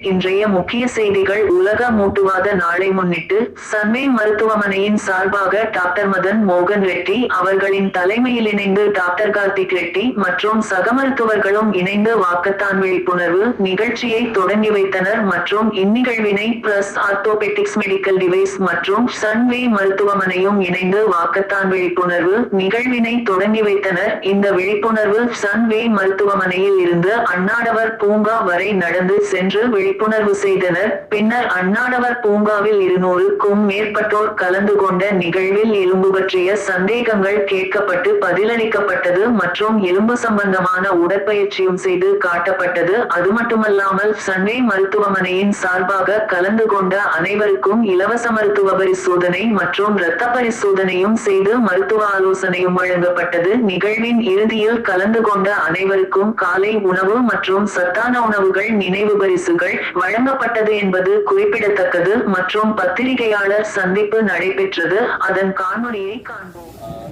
இன்றைய முக்கிய செய்திகள் உலக மூட்டுவாத நாளை முன்னிட்டு சன்வே மருத்துவமனையின் சார்பாக டாக்டர் மதன் மோகன் ரெட்டி அவர்களின் தலைமையில் இணைந்து டாக்டர் கார்த்திக் ரெட்டி மற்றும் சக மருத்துவர்களும் இணைந்து வாக்கத்தான் விழிப்புணர்வு நிகழ்ச்சியை தொடங்கி வைத்தனர் மற்றும் இந்நிகழ்வினை பிளஸ் ஆர்த்தோபெட்டிக்ஸ் மெடிக்கல் டிவைஸ் மற்றும் சன்வே மருத்துவமனையும் இணைந்து வாக்கத்தான் விழிப்புணர்வு நிகழ்வினை தொடங்கி வைத்தனர். இந்த விழிப்புணர்வு சன்வே மருத்துவமனையில் இருந்து அண்ணாடவர் பூங்கா வரை நடந்து சென்று விழிப்புணர்வு செய்தனர். பின்னர் அண்ணாடவர் பூங்காவில் இருநூறுக்கும் மேற்பட்டோர் கலந்து கொண்ட நிகழ்வில் எலும்பு பற்றிய சந்தேகங்கள் கேட்கப்பட்டு பதிலளிக்கப்பட்டது மற்றும் எலும்பு சம்பந்தமான உடற்பயிற்சியும் செய்து காட்டப்பட்டது. அது மட்டுமல்லாமல் சென்னை மருத்துவமனையின் சார்பாக கலந்து கொண்ட அனைவருக்கும் இலவச மருத்துவ பரிசோதனை மற்றும் இரத்த பரிசோதனையும் செய்து மருத்துவ ஆலோசனையும் வழங்கப்பட்டது. நிகழ்வின் இறுதியில் கலந்து கொண்ட அனைவருக்கும் காலை உணவு மற்றும் சத்தான உணவுகள் நினைவு பரிசுகள் வழங்கப்பட்டது என்பது குறிப்பிடத்தக்கது மற்றும் பத்திரிகையாளர் சந்திப்பு நடைபெற்றது. அதன் காணொலியை காண்போம்.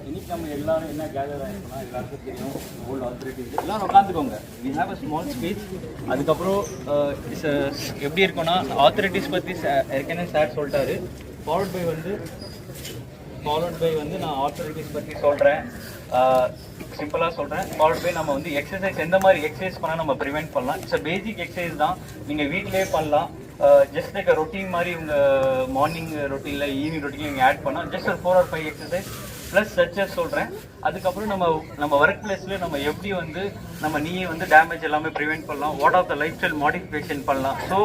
இன்னைக்கு நம்ம எல்லாரும் என்ன கேதர் ஆயிருக்கோம்னா எல்லாருக்கும் தெரியும் ஓல்டு ஆத்தரிட்டிஸ் எல்லாரும் உட்காந்துக்கோங்க we have a small speech அதுக்கப்புறம் இஸ் எப்படி இருக்கும்னா ஆத்தரிட்டிஸ் பற்றி ஏற்கனவே சார் சொல்லிட்டாரு. ஃபாலோட் பை வந்து ஃபாலோட் பை வந்து நான் ஆத்தரிட்டிஸ் பற்றி சொல்கிறேன் சிம்பிளாக சொல்கிறேன் ஃபாலோட் பை நம்ம வந்து எக்ஸசைஸ் எந்த மாதிரி எக்ஸசைஸ் பண்ணால் நம்ம ப்ரிவெண்ட் பண்ணலாம். இட்ஸ் பேசிக் எக்ஸசைஸ் தான். நீங்கள் வீட்டிலேயே பண்ணலாம். ஜஸ்ட் லைக் ரொட்டீன் மாதிரி உங்கள் மார்னிங் ரொட்டீனில் ஈவினிங் ரொட்டீனில் நீங்கள் ஆட் பண்ணால் ஜஸ்ட் ஒரு four or five exercise plus சச்சஸ் சொல்கிறேன் அதுக்கப்புறம் நம்ம நம்ம ஒர்க் பிளேஸில் நம்ம எப்படி வந்து நம்ம நீயே வந்து டேமேஜ் எல்லாமே ப்ரிவெண்ட் பண்ணலாம். What of the life style modification பண்ணலாம் ஸோ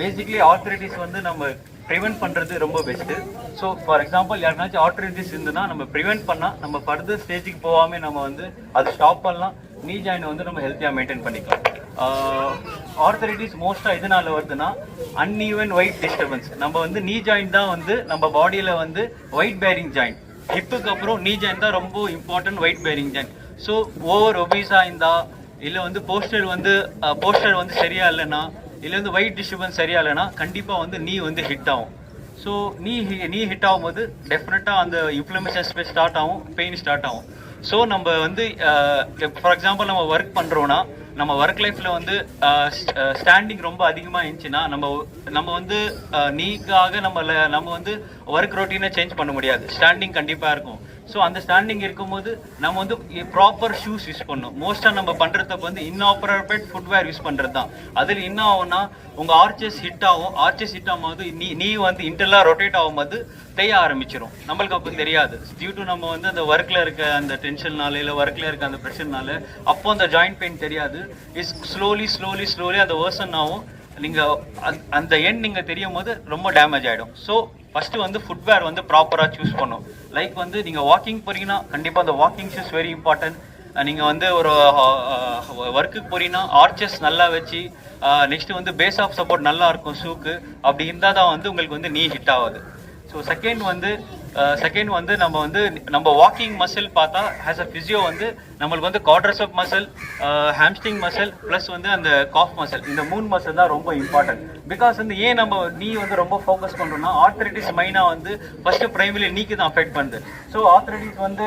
பேசிக்லி ஆத்தரிட்டிஸ் வந்து நம்ம ப்ரிவெண்ட் பண்ணுறது ரொம்ப பெஸ்ட்டு ஸோ ஃபார் எக்ஸாம்பிள் யாருனாச்சும் ஆர்த்தரைட்டிஸ் இருந்துன்னா நம்ம ப்ரிவெண்ட் பண்ணால் நம்ம ஃபர்தர் ஸ்டேஜுக்கு போகாமல் நம்ம வந்து அதை ஸ்டாப் பண்ணலாம். நீ ஜாயினை வந்து நம்ம ஹெல்த்தியாக மெயின்டைன் பண்ணிக்கலாம். ஆர்த்தரைட்டிஸ் மோஸ்ட்டாக எதனால வருதுன்னா அன்இவன் ஒயிட் டிஸ்டர்பன்ஸ் நம்ம வந்து நீ ஜாயின் தான் வந்து நம்ம பாடியில் வந்து ஒயிட் பேரிங் ஜாயின் ஹிப்புக்கு அப்புறம் நீ ஜாயின் தான் ரொம்ப important weight bearing joint so over ஒபீஸாக இருந்தால் இல்லை வந்து போஸ்டர் வந்து போஸ்டர் வந்து சரியா இல்லைன்னா இல்லை வந்து ஒயிட் டிஸ்டர்பன்ஸ் சரியா இல்லைன்னா கண்டிப்பாக வந்து நீ வந்து ஹிட் ஆகும். ஸோ நீ நீ ஹிட் ஆகும்போது டெஃபினட்டாக அந்த இன்ஃப்ளமேஷன் ஸ்பேஸ் ஸ்டார்ட் ஆகும் பெயின் ஸ்டார்ட் ஆகும். ஸோ நம்ம வந்து ஃபார் எக்ஸாம்பிள் நம்ம ஒர்க் பண்ணுறோன்னா நம்ம ஒர்க் லைஃப்பில் வந்து ஸ்டாண்டிங் ரொம்ப அதிகமாக இருந்துச்சுன்னா நம்ம நம்ம வந்து நீக்காக நம்மளை நம்ம வந்து ஒர்க் ரொட்டீனை சேஞ்ச் பண்ண முடியாது. ஸ்டாண்டிங் கண்டிப்பாக இருக்கும். ஸோ அந்த ஸ்டாண்டிங் இருக்கும்போது நம்ம வந்து ப்ராப்பர் ஷூஸ் யூஸ் பண்ணணும். மோஸ்ட்டாக நம்ம பண்ணுறதுக்கு வந்து இன்ஆப்ரேட் ஃபுட்வேர் யூஸ் பண்ணுறது தான் அதில் என்ன ஆகும்னா உங்கள் ஆர்ச்சஸ் ஹிட் ஆகும். ஆர்ச்சஸ் ஹிட் ஆகும்போது நீ நீ வந்து இன்டர்லாக ரொட்டேட் ஆகும்போது தேய ஆரம்பிச்சிடும் நம்மளுக்கு அப்போ தெரியாது. டியூ டு நம்ம வந்து அந்த ஒர்க்கில் இருக்க அந்த டென்ஷன்னால இல்லை ஒர்க்கில் இருக்க அந்த ப்ரெஷர்னால அப்போ அந்த ஜாயிண்ட் பெயின் தெரியாது. இஸ் ஸ்லோலி ஸ்லோலி ஸ்லோலி அந்த வேர்சன் ஆகும். நீங்கள் அந்த எண் நீங்கள் தெரியும் போது ரொம்ப டேமேஜ் ஆகிடும் ஸோ ஃபஸ்ட்டு வந்து ஃபுட்வேர் வந்து ப்ராப்பராக சூஸ் பண்ணும். லைக் வந்து நீங்கள் வாக்கிங் போகிறீங்கன்னா கண்டிப்பாக அந்த வாக்கிங் ஷூஸ் வெரி இம்பார்ட்டன்ட் நீங்கள் வந்து ஒரு ஒர்க்குக்கு போகிறீங்கன்னா ஆர்ச்சஸ் நல்லா வச்சு நெக்ஸ்ட்டு வந்து பேஸ் ஆஃப் சப்போர்ட் நல்லா இருக்கும் ஷூக்கு அப்படி இருந்தால் தான் வந்து உங்களுக்கு வந்து நீ ஹிட் ஆகாது. ஸோ செகண்ட் வந்து Uh, செகண்ட் வந்து நம்ம வந்து நம்ம வாக்கிங் மசில் பார்த்தா ஹேஸ் அ ஃபிசியோ வந்து நம்மளுக்கு வந்து quadriceps muscle hamstring muscle plus வந்து அந்த காஃப் மசில் இந்த மூணு மசில் தான் ரொம்ப இம்பார்ட்டன்ட் பிகாஸ் வந்து ஏன் நம்ம நீ வந்து ரொம்ப ஃபோக்கஸ் பண்ணுறோம்னா ஆர்த்தரைட்டிஸ் மெயினாக வந்து ஃபர்ஸ்ட் பிரைமரி நீக்கு தான் அஃபெக்ட் பண்ணுது. ஸோ ஆர்த்தரைட்டிஸ் வந்து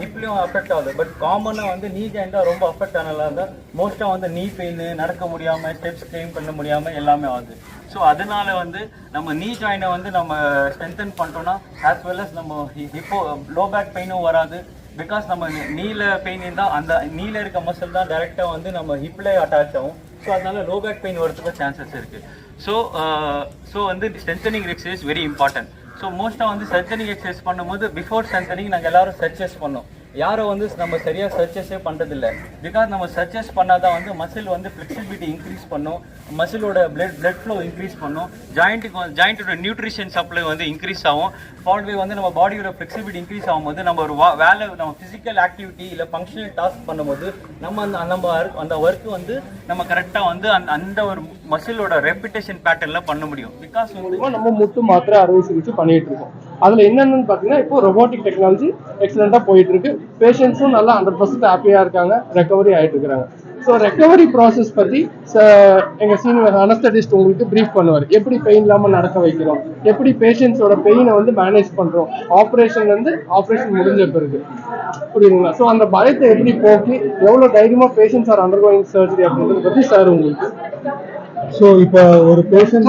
ஹிப்லேயும் அஃபெக்ட் ஆகுது. பட் காமனாக வந்து நீ ஜாயின் ரொம்ப அஃபெக்ட் ஆனதா இருந்தால் மோஸ்ட்டாக வந்து நீ பெயின் நடக்க முடியாமல் ஸ்டெப்ஸ் கிளைம் பண்ண முடியாமல் எல்லாமே ஆகுது. ஸோ அதனால வந்து நம்ம நீ ஜாயினை வந்து நம்ம ஸ்ட்ரென்தன் பண்ணிட்டோம்னா ஆஸ் வெல் அஸ் நம்ம இப்போ லோ பேக் பெயினும் வராது. பிகாஸ் நம்ம நீல பெயின் இருந்தால் அந்த நீல இருக்க மசில் தான் டைரெக்டாக வந்து நம்ம ஹிப்பில் அட்டாச் ஆகும். ஸோ அதனால லோ பேக் பெயின் வரதுக்கு சான்சஸ் இருக்குது ஸோ ஸோ வந்து strengthening exercise very important so மோஸ்ட்டாக வந்து ஸ்ட்ரென்தனிங் எக்ஸசைஸ் பண்ணும்போது பிஃபோர் ஸ்ட்ரென்தனிங் நாங்கள் எல்லோரும் சர்ச்சஸ் பண்ணோம். யாரும் வந்து நம்ம சரியாக சர்ச்சஸே பண்ணுறதில்ல பிகாஸ் நம்ம சர்ச்சஸ் பண்ணால் தான் வந்து மசில் வந்து ஃப்ளெக்சிபிலிட்டி இன்க்ரீஸ் பண்ணும். மசிலோட பிளட் பிளட் ஃப்ளோ இன்க்ரீஸ் பண்ணும். ஜாயிண்ட்டுக்கு ஜாயிண்ட்டோட நியூட்ரிஷன் சப்ளை வந்து இன்க்ரீஸ் ஆகும். ஃபால்வே வந்து நம்ம பாடியோட ஃப்ளெக்சிபிலிட்டி இன்க்ரீஸ் ஆகும்போது நம்ம ஒரு வேலை நம்ம ஃபிசிக்கல் ஆக்டிவிட்டி இல்லை ஃபங்க்ஷனல் டாஸ்க் பண்ணும்போது நம்ம அந்த நம்ம அந்த ஒர்க்கு வந்து நம்ம கரெக்டாக வந்து அந்த அந்த ஒரு மசிலோட ரெப்பிட்டேஷன் பேட்டர்னில் பண்ண முடியும். பிகாஸ் நம்ம முட்டு மாத்திரை அறுவை சிகிச்சை பண்ணிகிட்டு இருக்கோம். அதுல என்னென்னு பாத்தீங்கன்னா இப்போ ரொபோட்டிக் டெக்னாலஜி எக்ஸலண்டா போயிட்டு இருக்கு பேஷண்ட்ஸும் நல்லா ஹண்ட்ரட் பர்சன்ட் ஹாப்பியா இருக்காங்க. ரெக்கவரி ஆயிட்டு இருக்காங்க. ஸோ ரெக்கவரி ப்ராசஸ் பத்தி ச- எங்க சீனியர் அனஸ்தடிஸ்ட் உங்களுக்கு ப்ரீஃப் பண்ணுவார். எப்படி பெயின் இல்லாம நடக்க வைக்கிறோம்? எப்படி பேஷண்ட்ஸோட பெயினை வந்து மேனேஜ் பண்றோம்? ஆப்ரேஷன்ல இருந்து ஆப்ரேஷன் முடிஞ்ச பிறகு. புரியுதுங்களா? ஸோ அந்த பயத்தை எப்படி போக்கி எவ்வளவு தைரியமா பேஷண்ட்ஸ் ஆர் அண்டர்கோயிங் சர்ஜரி அப்படின்றத பத்தி சார் உங்களுக்கு. ஸோ இப்போ ஒரு பேஷண்ட்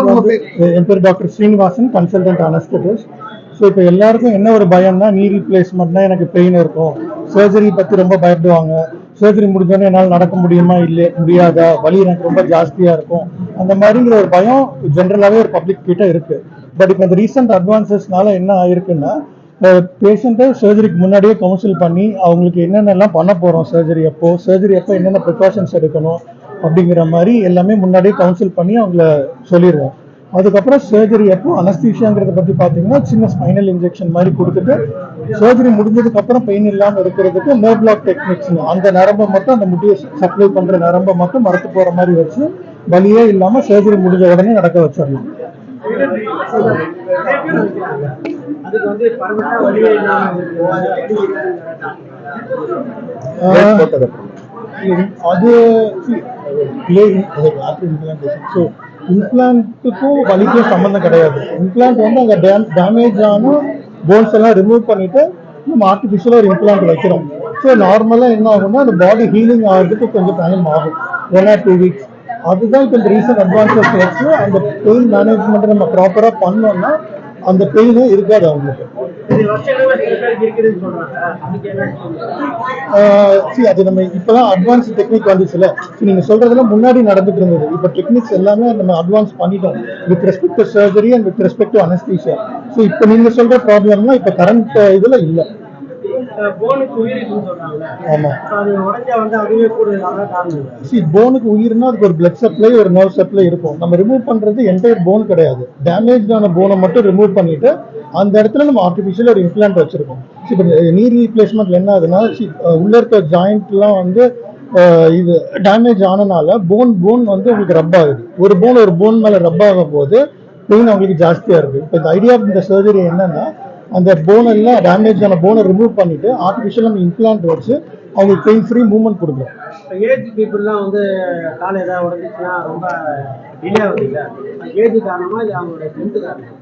என் பேர் doctor Srinivasan consultant anaesthetist so இப்போ எல்லாருக்கும் என்ன ஒரு பயம்னா நீ ரீப்ளேஸ்மெண்ட்னா எனக்கு பெயின் இருக்கும். சர்ஜரி பற்றி ரொம்ப பயப்படுவாங்க. சர்ஜரி முடிஞ்சோடனே என்னால் நடக்க முடியுமா இல்லை முடியாதா? வலி எனக்கு ரொம்ப ஜாஸ்தியாக இருக்கும். அந்த மாதிரிங்கிற ஒரு பயம் ஜென்ரலாகவே ஒரு பப்ளிக் கிட்ட இருக்கு. பட் இப்போ இந்த ரீசெண்ட் அட்வான்சஸ்னால என்ன ஆயிருக்குன்னா பேஷண்ட்டை சர்ஜரிக்கு முன்னாடியே கவுன்சில் பண்ணி அவங்களுக்கு என்னென்னலாம் பண்ண போகிறோம் சர்ஜரி அப்போ சர்ஜரி அப்போ என்னென்ன ப்ரிகாஷன்ஸ் எடுக்கணும் அப்படிங்கிற மாதிரி எல்லாமே முன்னாடியே கவுன்சில் பண்ணி அவங்கள சொல்லிடுவோம் அதுக்கப்புறம் சர்ஜரி அப்போ அனஸ்தீஷியாங்கிறத பற்றி பார்த்தீங்கன்னா சின்ன ஸ்பைனல் இன்ஜெக்ஷன் மாதிரி கொடுத்துட்டு சர்ஜரி முடிஞ்சதுக்கு அப்புறம் பெயின் இல்லாமல் இருக்கிறதுக்கு நோ பிளாக் டெக்னிக்ஸ் அந்த நரம்பை மட்டும் அந்த முட்டியை சப்ளை பண்ணுற நரம்பை மட்டும் மரத்து போகிற மாதிரி வச்சு வலியே இல்லாமல் சர்ஜரி முடிஞ்ச உடனே நடக்க வச்சிடலாம் அது இம்ப்ளான்ட்டுக்கும் வலிக்கும் சம்மந்தம் கிடையாது. இம்ப்ளான்ட் வந்து அங்கே டேமேஜ் ஆனால் போன்ஸ் எல்லாம் ரிமூவ் பண்ணிவிட்டு நம்ம ஆர்டிஃபிஷியலாக ஒரு இம்ப்ளான்ட் வைக்கிறோம். ஸோ நார்மலாக என்ன ஆகும்னா அந்த பாடி ஹீலிங் ஆகிறதுக்கு கொஞ்சம் டைம் ஆகும். ஒன் ஆர் டூ வீக்ஸ் அதுதான் இப்போ இந்த ரீசன்ட் அட்வான்சஸ் வச்சு அந்த பெயின் மேனேஜ்மெண்ட் நம்ம ப்ராப்பராக பண்ணோம்னா அந்த பெயினே இருக்காது அவங்களுக்கு. அது நம்ம இப்பதான் அட்வான்ஸ் டெக்னிக் வந்துச்சுல நீங்க சொல்றதெல்லாம் முன்னாடி நடந்துட்டு இருந்தது. இப்போ டெக்னிக்ஸ் எல்லாமே நம்ம அட்வான்ஸ் பண்ணிட்டோம். With respect to surgery and with respect to anaesthesia so இப்போ நீங்க சொல்ற ப்ராப்ளம்லாம் இப்போ கரண்ட் இதுல இல்ல. போனுக்கு உயிர்னா அதுக்கு ஒரு பிளட் சப்ளை ஒரு நர்வ் சப்ளை இருக்கும். நம்ம ரிமூவ் பண்றது என்டையர் போன் கிடையாது. டேமேஜ் ஆன போனை மட்டும் ரிமூவ் பண்ணிட்டு அந்த இடத்துல நம்ம ஆர்டிஃபிஷியல் ஒரு இம்ப்ளான்ட் வச்சிருக்கோம். சி இப்போ நீ ரீப்ளேஸ்மெண்ட்ல என்ன ஆகுதுன்னா உள்ள இருக்க ஜாயிண்ட்லாம் வந்து இது டேமேஜ் ஆனனால போன் போன் வந்து உங்களுக்கு ரப் ஆகுது. ஒரு போன் ஒரு போன் மேல ரப் ஆகும் போது பெயின் அவங்களுக்கு ஜாஸ்தியா இருக்கு. இப்போ இந்த ஐடியா ஆஃப் இந்த சர்ஜரி என்னன்னா அந்த போன் எல்லாம் டேமேஜ் ஆன போனை ரிமூவ் பண்ணிட்டு ஆர்டிஃபிஷியல் நம்ம இம்ப்ளான்ட் வச்சு அவங்களுக்கு பெயின் ஃப்ரீ மூவ்மெண்ட் கொடுக்குறோம். இப்போ ஏஜ் பீப்புளெலாம் வந்து கால் ஏதாவது உடஞ்சிச்சுன்னா ரொம்ப டிலே ஆகுது இல்லை ஏஜ் காரணமா இல்லை அவங்களோட ஸ்ட்ரென்த்து காரணமா?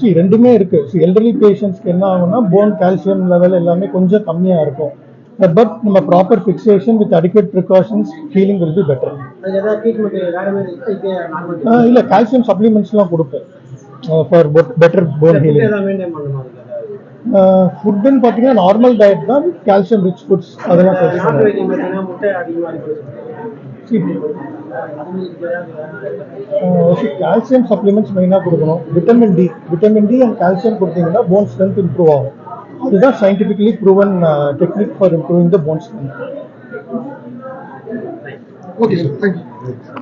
சி ரெண்டுமே இருக்கு. சி எல்டர்லி பேஷண்ட்ஸ்க்கு என்ன ஆகும்னா போன் கால்சியம் லெவல் எல்லாமே கொஞ்சம் கம்மியா இருக்கும். பட் நம்ம proper fixation with adequate precautions healing will be better இல்ல கால்சியம் சப்ளிமெண்ட்ஸ்லாம் கொடுப்பேன் ஃபார் பெட்டர் போன் ஹீலிங் ஃபுட்டுன்னு பார்த்தீங்கன்னா நார்மல் டயட் தான் கால்சியம் ரிச் ஃபுட்ஸ் அதெல்லாம் கால்சியம் சப்ளிமெண்ட்ஸ் மெயினாக கொடுக்கணும். Vitamin D vitamin D and calcium கொடுத்தீங்கன்னா போன் ஸ்ட்ரென்த் இம்ப்ரூவ் ஆகும். அதுதான் scientifically proven technique for improving the bone strength okay sir thank you